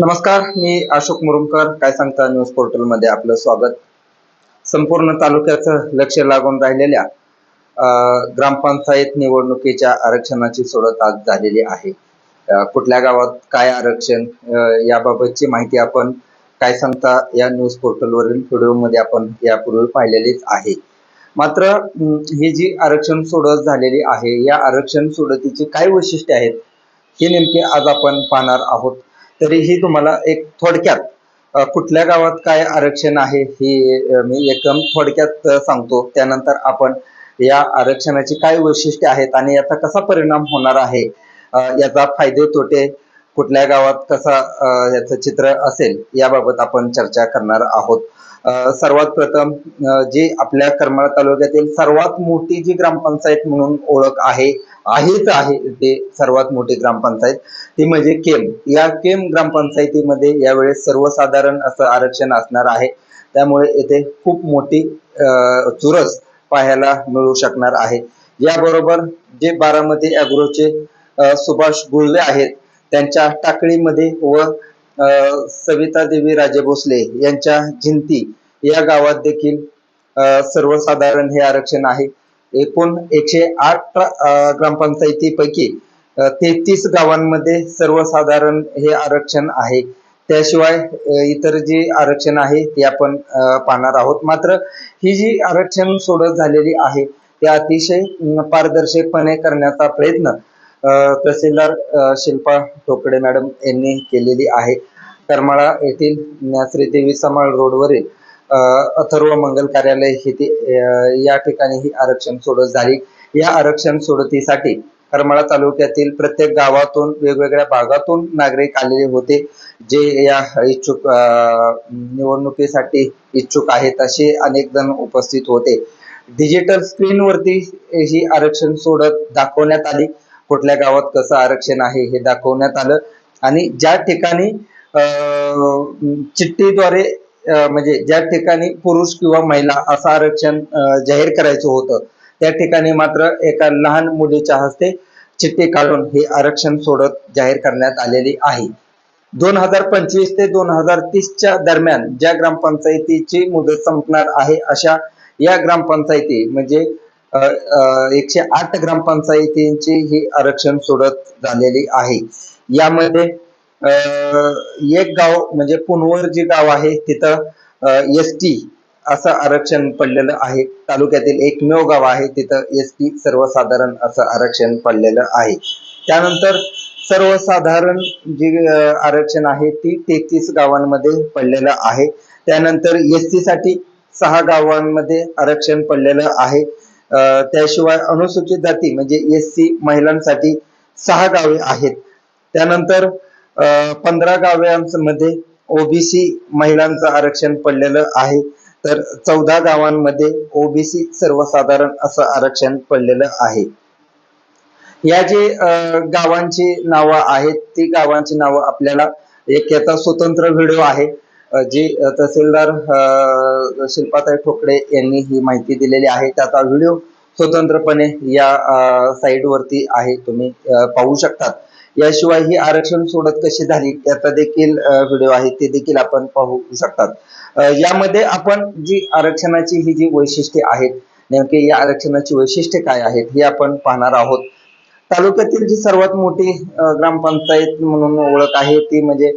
नमस्कार मी अशोक मुरुमकर. काय सांगता न्यूज पोर्टलमध्ये आपलं स्वागत. संपूर्ण तालुक्याचं लक्ष लागून राहिलेल्या ग्रामपंचायत निवडणुकीच्या आरक्षणाची सोडत आज झालेली आहे. कुठल्या गावात काय आरक्षण याबाबतची माहिती आपण काय सांगता या न्यूज पोर्टलवरील व्हिडिओमध्ये आपण यापूर्वी पाहिलेलीच आहे. मात्र ही जी आरक्षण सोडत झालेली आहे या आरक्षण सोडतीची काय वैशिष्ट्ये आहेत हे नेमके आज आपण पाहणार आहोत. तरीही तुम्हाला एक थोडक्यात कुठल्या गावात काय आरक्षण आहे हे मी एकदम थोडक्यात सांगतो. त्यानंतर आपण या आरक्षणाची काय वैशिष्ट्ये आहेत आणि याचा कसा परिणाम होणार आहे याचा फायदे तोटे कुठल्या गावात कसा याचं चित्र असेल याबाबत आपण चर्चा करणार आहोत. सर्वात प्रथम जी आपल्या करमाळा तालुक्यातील सर्वात मोठी जी ग्रामपंचायत म्हणून ओळख आहे आहेच आहे ते सर्वात मोठी ग्रामपंचायत. ती म्हणजे केम. या केम ग्रामपंचायतीमध्ये यावेळेस सर्वसाधारण असं आरक्षण असणार आहे. त्यामुळे येथे खूप मोठी चुरस पाहायला मिळू शकणार आहे. याबरोबर जे बारामती अॅग्रोचे सुभाष गुळवे आहेत त्यांच्या टाकळीमध्ये व सविता देवी राजे भोसले यांच्या जिंती या गावात देखील सर्वसाधारण हे आरक्षण आहे. एकूण एकशे आठ ग्रामपंचायतीपैकी तेहतीस गावांमध्ये सर्वसाधारण हे आरक्षण आहे. त्याशिवाय इतर जे आरक्षण आहे ते आपण पाहणार आहोत. मात्र ही जी आरक्षण सोडत झालेली आहे ते अतिशय पारदर्शकपणे करण्याचा प्रयत्न तहसीलदार शिल्पा टोकडे मॅडम यांनी केलेली आहे. करमाळा येथील अं, श्रीदेवी समाळ रोडवरील अथर्व मंगल कार्यालय येथे या ठिकाणी ही आरक्षण सोडत झाली. या आरक्षण सोडतीसाठी करमाळा तालुक्यातील प्रत्येक गावातून वेगवेगळ्या भागातून नागरिक आलेले होते जे या इच्छुक निवडणुकीसाठी इच्छुक आहेत असे अनेक जण उपस्थित होते. डिजिटल स्क्रीनवरती ही आरक्षण सोडत दाखवण्यात आली. कुठल्या गावात कसं आरक्षण आहे हे दाखवण्यात आलं. आणि ज्या ठिकाणी चिठ्ठीद्वारे म्हणजे ज्या ठिकाणी पुरुष किंवा महिला असं आरक्षण जाहीर करायचं होतं त्या ठिकाणी मात्र एका लहान मुलीच्या हस्ते चिठ्ठी काढून हे आरक्षण सोडत जाहीर करण्यात आलेली आहे. दोन हजार पंचवीस ते दोन हजार तीसच्या दरम्यान ज्या ग्रामपंचायतीची मुदत संपणार आहे अशा या ग्रामपंचायती म्हणजे एकशे आठ ग्रामपंचायतींची ही आरक्षण सोडत झालेली आहे. यामध्ये एक गाव म्हणजे पुनवर जे गाव आहे तिथं एस टी असं आरक्षण पडलेलं आहे. तालुक्यातील एकमेव गाव आहे तिथं एस टी सर्वसाधारण असं आरक्षण पडलेलं आहे. त्यानंतर सर्वसाधारण जे आरक्षण आहे ती तेहतीस गावांमध्ये पडलेलं आहे. त्यानंतर एस टी साठी सहा गावांमध्ये आरक्षण पडलेलं आहे. त्याशिवाय अनुसूचित जाती म्हणजे एस सी महिलांसाठी सहा गावे आहेत. त्यानंतर पंधरा गावांमध्ये ओबीसी महिलांचं आरक्षण पडलेलं आहे. तर चौदा गावांमध्ये ओबीसी सर्वसाधारण असं आरक्षण पडलेलं आहे. या जे गावांची नावं आहेत ती गावांची नावं आपल्याला एक याचा स्वतंत्र व्हिडिओ आहे. जे जी तहसीलदार शिल्पाताई ठोकडे यांनी ही माहिती दिलेली आहे. त्याचा व्हिडिओ स्वतंत्रपणे या साईटवरती आहे. तुम्ही पाहू शकतात. याशिवाय ही आरक्षण सोडत कशी झाली याचा देखील व्हिडिओ आहे ते देखील आपण पाहू शकतात. यामध्ये आपण जी आरक्षणाची ही जी वैशिष्ट्ये आहेत नेमके या आरक्षणाची वैशिष्ट्ये काय आहेत हे आपण पाहणार आहोत. तालुक्यातील जी सर्वात मोठी ग्रामपंचायत म्हणून ओळख आहे ती म्हणजे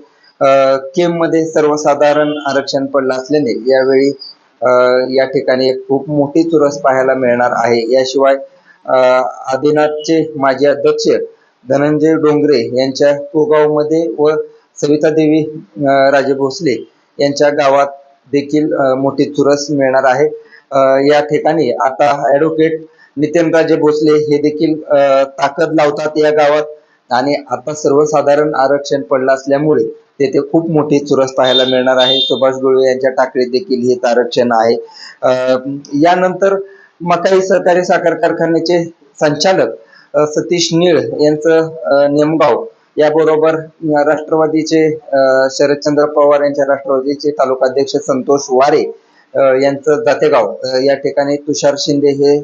केममध्ये सर्वसाधारण आरक्षण पडलं असल्याने यावेळी या ठिकाणी एक खूप मोठी चुरस पाहायला मिळणार आहे. याशिवाय अ, आदिनाथचे माजी अध्यक्ष धनंजय डोंगरे यांच्या कोगावमध्ये व सविता देवी राजे भोसले यांच्या गावात देखील मोठी चुरस मिळणार आहे. या ठिकाणी आता ऍडव्होकेट नितीनराजे भोसले हे देखील ताकद लावतात या गावात आणि आता सर्वसाधारण आरक्षण पडलं असल्यामुळे तेथे खूप मोठी चुरस पाहायला मिळणार आहे. सुभाष गुळवे यांच्या टाकळीत देखील हे आरक्षण आहे. यानंतर मकाई सहकारी साखर कारखान्याचे संचालक सतीश निळ यांचं नेमगाव याबरोबर राष्ट्रवादीचे शरदचंद्र पवार यांच्या राष्ट्रवादीचे तालुकाध्यक्ष संतोष वारे यांचं जातेगाव. या ठिकाणी तुषार शिंदे हे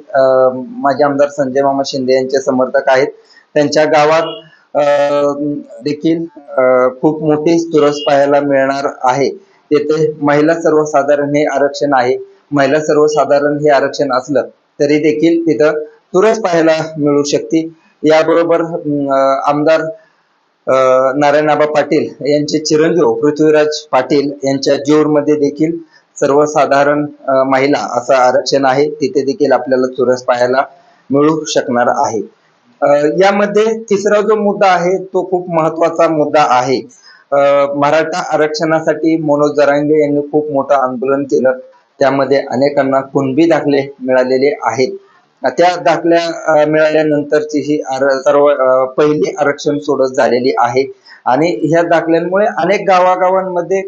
माजी आमदार संजय मामा शिंदे यांचे समर्थक आहेत. त्यांच्या गावात अं, देखील अं, खूप मोठी चुरस पाहायला मिळणार आहे. तेथे महिला सर्वसाधारण हे आरक्षण आहे. महिला सर्वसाधारण हे आरक्षण असलं तरी देखील तिथं तुरच पाहायला मिळू शकते. याबरोबर आमदार अं, पाटील यांचे चिरंजीव पृथ्वीराज पाटील यांच्या जोरमध्ये देखील सर्वसाधारण महिला असं आरक्षण आहे. तिथे देखील आपल्याला चुरस पाहायला मिळू शकणार आहे. यामध्ये तिसरा जो मुद्दा आहे तो खूप महत्त्वाचा मुद्दा आहे. मराठा आरक्षणासाठी मनोज जरांगे यांनी खूप मोठं आंदोलन केलं. त्यामध्ये अनेकांना कुणबी दाखले मिळालेले आहेत. त्या दाखल्या मिळाल्यानंतरची ही आर- सर्व पहिली आरक्षण सोडत झालेली आहे. आणि ह्या दाखल्यांमुळे अनेक गावागावांमध्ये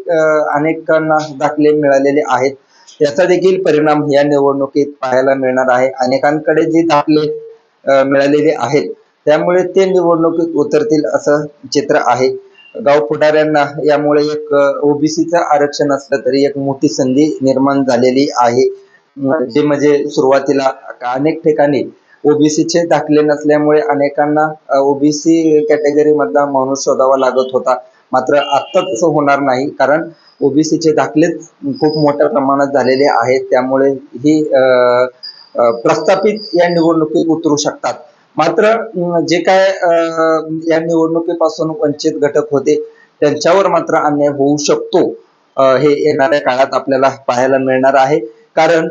अनेकांना दाखले मिळालेले आहेत. याचा देखील परिणाम या निवडणुकीत पाहायला मिळणार आहे. अनेकांकडे जे दाखले मिळालेले आहेत त्यामुळे ते निवडणुकीत उतरतील असं चित्र आहे. गाव पुढाऱ्यांना यामुळे एक ओबीसीचं आरक्षण असलं तरी एक मोठी संधी निर्माण झालेली आहे. जे म्हणजे सुरुवातीला अनेक ठिकाणी ओबीसीचे दाखले नसल्यामुळे अनेकांना ओबीसी कॅटेगरी मधला माणूस शोधावा लागत होता. मात्र आता तसं होणार नाही कारण ओबीसीचे दाखलेच खूप मोठ्या प्रमाणात झालेले आहेत. त्यामुळे ही अं, प्रस्थापित या निवडणुकीत उतरू शकतात. मात्र जे काय या निवडणुकीपासून वंचित घटक होते त्यांच्यावर मात्र अन्याय होऊ शकतो. हे येणाऱ्या काळात आपल्याला पाहायला मिळणार आहे. कारण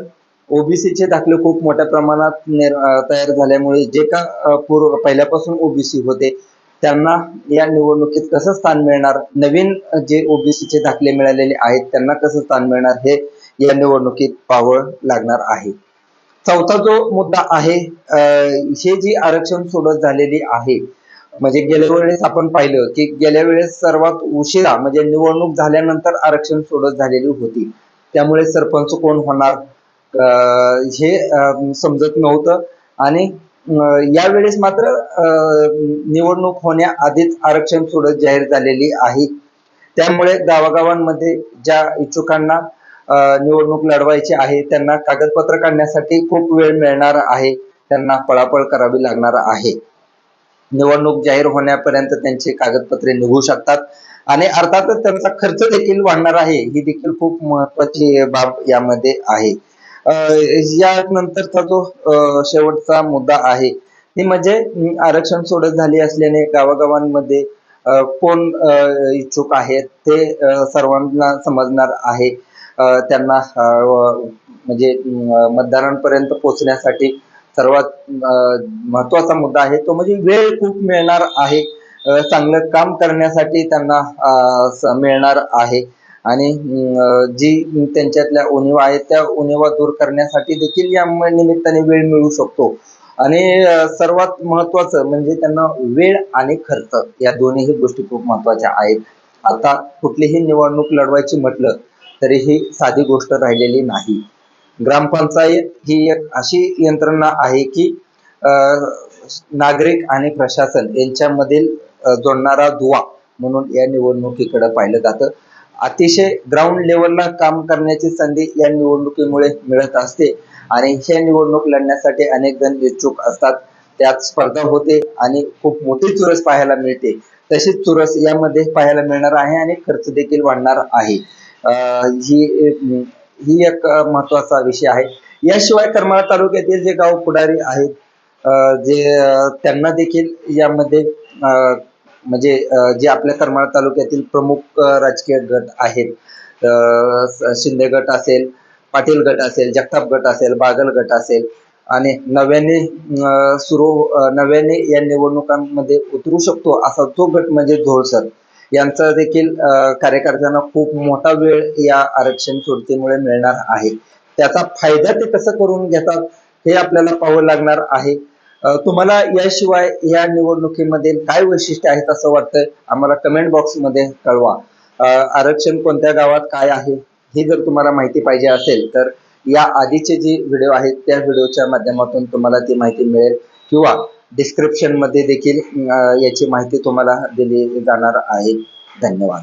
ओबीसीचे दाखले खूप मोठ्या प्रमाणात तयार झाल्यामुळे जे का पूर्व पहिल्यापासून ओबीसी होते त्यांना या निवडणुकीत कसं स्थान मिळणार? नवीन जे ओबीसीचे दाखले मिळालेले आहेत त्यांना कसं स्थान मिळणार? हे या निवडणुकीत पावळ लागणार आहे. चौथा जो मुद्दा आहे हे जी आरक्षण सोडत झालेली आहे म्हणजे गेल्या वेळेस आपण पाहिलं की गेल्या वेळेस सर्वात उशिरा म्हणजे निवडणूक झाल्यानंतर आरक्षण सोडत झालेली होती. त्यामुळे सरपंच कोण होणार? हे समजत नव्हतं. आणि यावेळेस मात्र निवडणूक होण्याआधीच आरक्षण सोडत जाहीर झालेली आहे. त्यामुळे गावागावांमध्ये ज्या इच्छुकांना निवडणूक लढवायची आहे त्यांना कागदपत्र काढण्यासाठी खूप वेळ मिळणार आहे. त्यांना पळापळ करावी लागणार आहे. निवडणूक जाहीर होण्यापर्यंत त्यांची कागदपत्रे निघू शकतात. आणि अर्थातच त्यांचा खर्च देखील वाढणार आहे. ही देखील खूप महत्वाची बाब यामध्ये आहे. यानंतरचा जो शेवटचा मुद्दा आहे ती म्हणजे आरक्षण सोडत झाली असल्याने गावागावांमध्ये कोण इच्छुक आहेत ते सर्वांना समजणार आहे. त्यांना म्हणजे मतदारांपर्यंत पोहोचण्यासाठी सर्वात महत्त्वाचा मुद्दा आहे तो म्हणजे वेळ खूप मिळणार आहे. चांगलं काम करण्यासाठी त्यांना मिळणार आहे. आणि जी त्यांच्यातल्या उणीवा आहेत त्या उणीवा दूर करण्यासाठी देखील या निमित्ताने वेळ मिळू शकतो. आणि सर्वात महत्वाचं म्हणजे त्यांना वेळ आणि खर्च या दोन्हीही गोष्टी खूप महत्त्वाच्या आहेत. आता कुठलीही निवडणूक लढवायची म्हटलं तरी ही साधी गोष्ट राहिलेली नाही. ग्रामपंचायत ही एक अशी यंत्रणा आहे की अं, नागरिक आणि प्रशासन यांच्यामधील जोडणारा दुवा म्हणून या निवडणुकीकडे पाहिलं जातं. अतिशय ग्राउंड लेवलला काम करण्याची संधी या निवडणुकीमुळे मिळत असते. आणि हे निवडणूक लढण्यासाठी अनेक जण इच्छुक असतात. त्यात स्पर्धा होते आणि खूप मोठी चुरस पाहायला मिळते. तशीच चुरस यामध्ये पाहायला मिळणार आहे आणि खर्च देखील वाढणार आहे. ही एक- ही एक महत्त्वाचा विषय आहे. याशिवाय करमाळा तालुक्यातील जे गाव पुढारी आहेत जे त्यांना देखील यामध्ये म्हणजे जे आपल्या करमाळा तालुक्यातील प्रमुख राजकीय गट आहेत शिंदे गट असेल पाटील गट असेल जगताप गट असेल बागल गट असेल आणि नव्याने सुरू नव्याने या निवडणुकांमध्ये उतरू शकतो असा तो गट म्हणजे झोळसर यांचा देखील कार्यकर्त्यांना खूप मोठा वेळ या आरक्षण सोडतीमुळे मिळणार आहे. त्याचा फायदा ते कसं करून घेतात हे आपल्याला पाहावं लागणार आहे. तुम्हाला याशिवाय या निवडणुकीमध्ये काय वैशिष्ट्य आहेत असं वाटतंय? आम्हाला कमेंट बॉक्समध्ये कळवा. आरक्षण कोणत्या गावात काय आहे हे जर तुम्हाला माहिती पाहिजे असेल तर या आधीचे जे व्हिडिओ आहेत त्या व्हिडिओच्या माध्यमातून तुम्हाला ती माहिती मिळेल. किंवा डिस्क्रिप्शनमध्ये देखील याची माहिती तुम्हाला दिली जाणार आहे. धन्यवाद.